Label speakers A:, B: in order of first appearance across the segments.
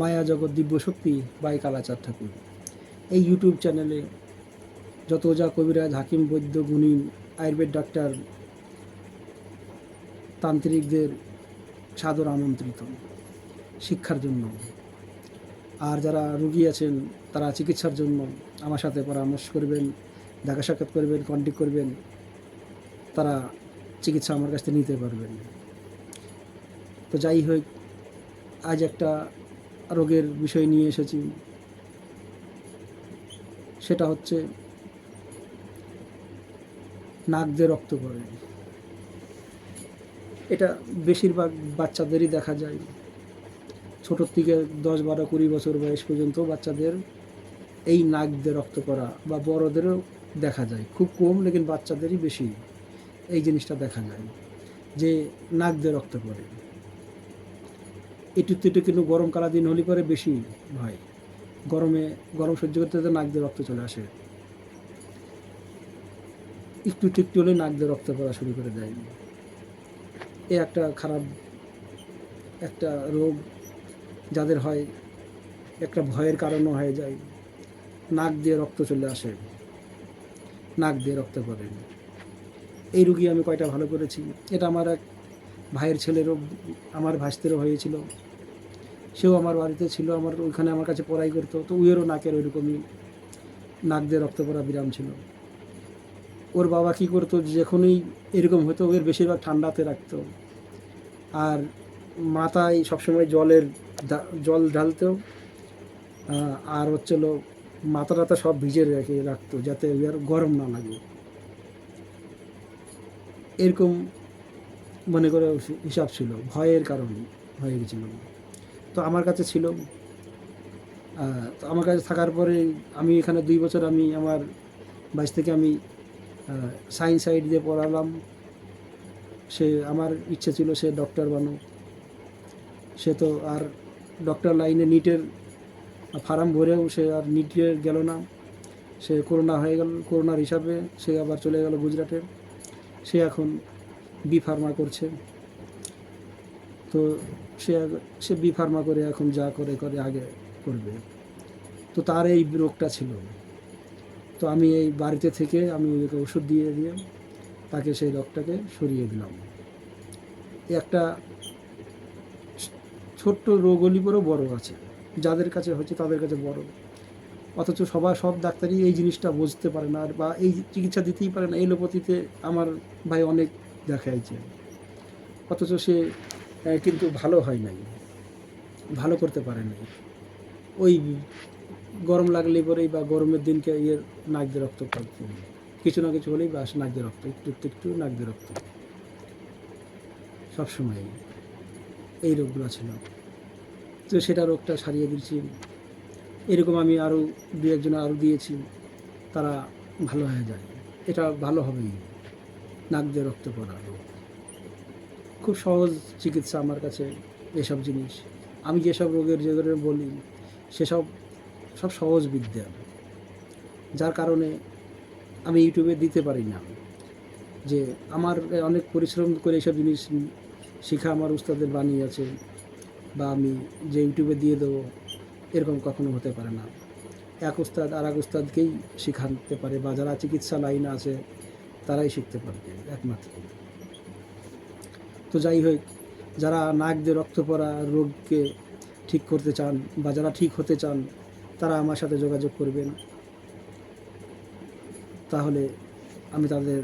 A: মায়া জগৎ দিব্য শক্তি বাই কালাচার ঠাকুর। এই ইউটিউব চ্যানেলে যত যা কবিরাজ, হাকিম, বৈদ্য, গুণী, আয়ুর্বেদ ডাক্তার তান্ত্রিকদের সাদর আমন্ত্রিত শিক্ষার জন্য। আর যারা রুগী আছেন, তারা চিকিৎসার জন্য আমার সাথে পরামর্শ করবেন দেখা সাক্ষাৎ করবেন কন্ট্যাক্ট করবেন, তারা চিকিৎসা আমার কাছ থেকে নিতে পারবেন। তো যাই হোক, আজ একটা রোগের বিষয় নিয়ে এসেছি। সেটা হচ্ছে নাক দিয়ে রক্ত পড়ে। এটা বেশিরভাগ বাচ্চাদেরই দেখা যায়। ছোটোর থেকে দশ বারো কুড়ি বছর বয়স পর্যন্ত বাচ্চাদের এই নাক দিয়ে রক্ত করা বা বড়দেরও দেখা যায়। খুব কম, লেকিন বাচ্চাদেরই বেশি এই জিনিসটা দেখা যায় যে নাক দিয়ে রক্ত পড়ে। একটু একটু কিন্তু গরম কালা দিন হলে পরে বেশি হয়। গরমে, গরম সহ্য করতে করতে নাক দিয়ে রক্ত চলে আসে। একটু একটু একটু হলে নাক দিয়ে রক্ত পড়া শুরু করে দেয়। এ একটা খারাপ একটা রোগ যাদের হয়, একটা ভয়ের কারণও হয়ে যায়। নাক দিয়ে রক্ত চলে আসে। নাক দিয়ে রক্ত পড়ে। এই রুগী আমি কয়টা ভালো করেছি? এটা আমার এক ভাইয়ের ছেলেরও, আমার ভাস্তেরও হয়েছিল সেও আমার বাড়িতে ছিল, আমার ওইখানে আমার কাছে পড়াই করতো। তো উয়েরও নাকের ওইরকমই, নাক দিয়ে রক্ত পড়া বিরাম ছিল। ওর বাবা কী করতো, যখনই এরকম হতো ওর বেশিরভাগ ঠান্ডাতে রাখতো। আর মাথায় সবসময় জলের জল ঢালতো। আর হচ্ছিল মাথা টাথা সব ভিজে রেখে রাখতো, যাতে ওই আর গরম না লাগে। এরকম মনে করে হিসাব ছিল, ভয়ের কারণে হয়ে গেছিল। তো আমার কাছে ছিল। তো আমার কাছে থাকার পরে আমি এখানে দুই বছর আমি আমার বাইশ থেকে আমি সায়েন্স সাইড দিয়ে পড়ালাম। সে আমার ইচ্ছে ছিল সে ডক্টর বানো সে তো আর ডক্টর লাইনে নিটের ফার্ম ভরেও সে আর নিটে গেল না। সে করোনা হয়ে গেল করোনার হিসাবে সে আবার চলে গেল গুজরাটে। সে এখন বি ফার্মা করছে। তো সে সে বি ফার্মা করে এখন যা করে করে আগে করবে। তো তার এই রোগটা ছিল। তো আমি এই বাড়িতে থেকে আমি ওকে ওষুধ দিয়ে দিয়ে তাকে সেই রোগটাকে সরিয়ে দিলাম। একটা ছোট্ট রোগ হলি পরেও বড় আছে। যাদের কাছে হচ্ছে তাদের কাছে বড়। অথচ সবাই, সব ডাক্তারই এই জিনিসটা বুঝতে পারে না, আর বা এই চিকিৎসা দিতেই পারে না। এলোপ্যাথিতে আমার ভাই অনেক দেখাইছে। অথচ সে কিন্তু ভালো হয় নাই। ভালো করতে পারে নাই। ওই গরম লাগলে পরেই বা গরমের দিনকে ইয়ে নাক দিয়ে রক্ত পড়তো কিছু না কিছু হলেই বাস নাক দিয়ে রক্ত, একটু একটু একটু নাক দিয়ে রক্ত সবসময় এই রোগগুলো ছিল। তো সেটা রোগটা সারিয়ে দিয়েছি। এরকম আমি আরও দু একজন আরও দিয়েছি। তারা ভালো হয়ে যায়। এটা ভালো হবেই। নাক দিয়ে রক্ত পড়া। খুব সহজ চিকিৎসা আমার কাছে এসব জিনিস। আমি যেসব রোগের যেগুলো বলি, সেসব সব সহজ বিদ্যা। যার কারণে আমি ইউটিউবে দিতে পারি না যে আমার অনেক পরিশ্রম করে এসব জিনিস শেখা আমার উস্তাদের বাণী আছে বা আমি যে ইউটিউবে দিয়ে দেবো, এরকম কখনো হতে পারে না। এক উস্তাদ আর এক উস্তাদকেই শেখাতে পারে বা যারা চিকিৎসা লাইনে আছে তারাই শিখতে পারবে, একমাত্র। তো যাই হোক, যারা নাক দিয়ে রক্ত পড়া রোগকে ঠিক করতে চান বা যারা ঠিক হতে চান, তারা আমার সাথে যোগাযোগ করবেন। তাহলে আমি তাদের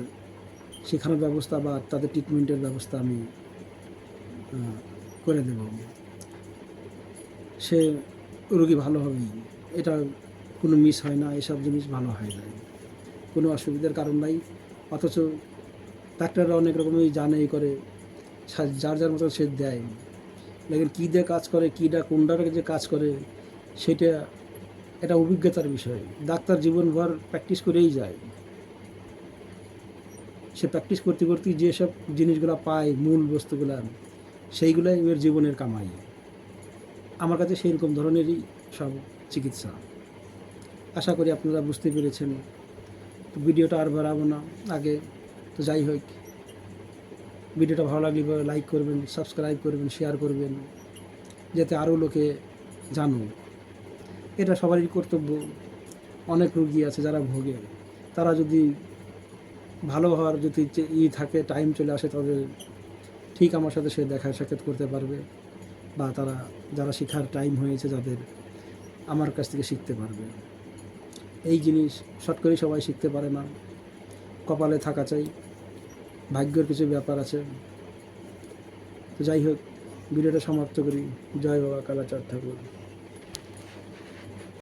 A: শেখানোর ব্যবস্থা বা তাদের ট্রিটমেন্টের ব্যবস্থা আমি করে দেব। সে রোগী ভালো হবেই। এটা কোনো মিস হয় না, এসব জিনিস ভালো হয় না। কোনো অসুবিধার কারণ নাই। অথচ ডাক্তাররা অনেক রকমই জানে এই করে যার যার মতো সে দেয়। লেকিন কী দিয়ে কাজ করে কীটা কোনটার যে কাজ করে, সেটা এটা অভিজ্ঞতার বিষয়। ডাক্তার জীবনভর প্র্যাকটিস করেই যায়। সে প্র্যাকটিস করতে করতে যেসব জিনিসগুলো পায়, মূল বস্তুগুলো, সেইগুলাই ওর জীবনের কামাই। আমার কাছে সেই রকম ধরনেরই সব চিকিৎসা। আশা করি আপনারা বুঝতে পেরেছেন। তো ভিডিওটা আর বাড়াবো না। আগে তো যাই হোক। ভিডিওটা ভালো লাগলে লাইক করবেন সাবস্ক্রাইব করবেন শেয়ার করবেন, যাতে আরও লোকে জানো এটা সবারই কর্তব্য। অনেক রুগী আছে যারা ভোগে। তারা যদি ভালো হওয়ার যদি ই থাকে টাইম চলে আসে, তবে ঠিক আমার সাথে সে দেখা সাক্ষাৎ করতে পারবে। বা তারা যারা শেখার টাইম হয়েছে, যাদের আমার কাছ থেকে শিখতে পারবে। এই জিনিস শট করে সবাই শিখতে পারে না। কপালে থাকা চাই। ভাগ্যের কিছু ব্যাপার আছে। তো যাই হোক, ভিডিওটা সমাপ্ত করি। জয় বাবা কালাচার ঠাকুর।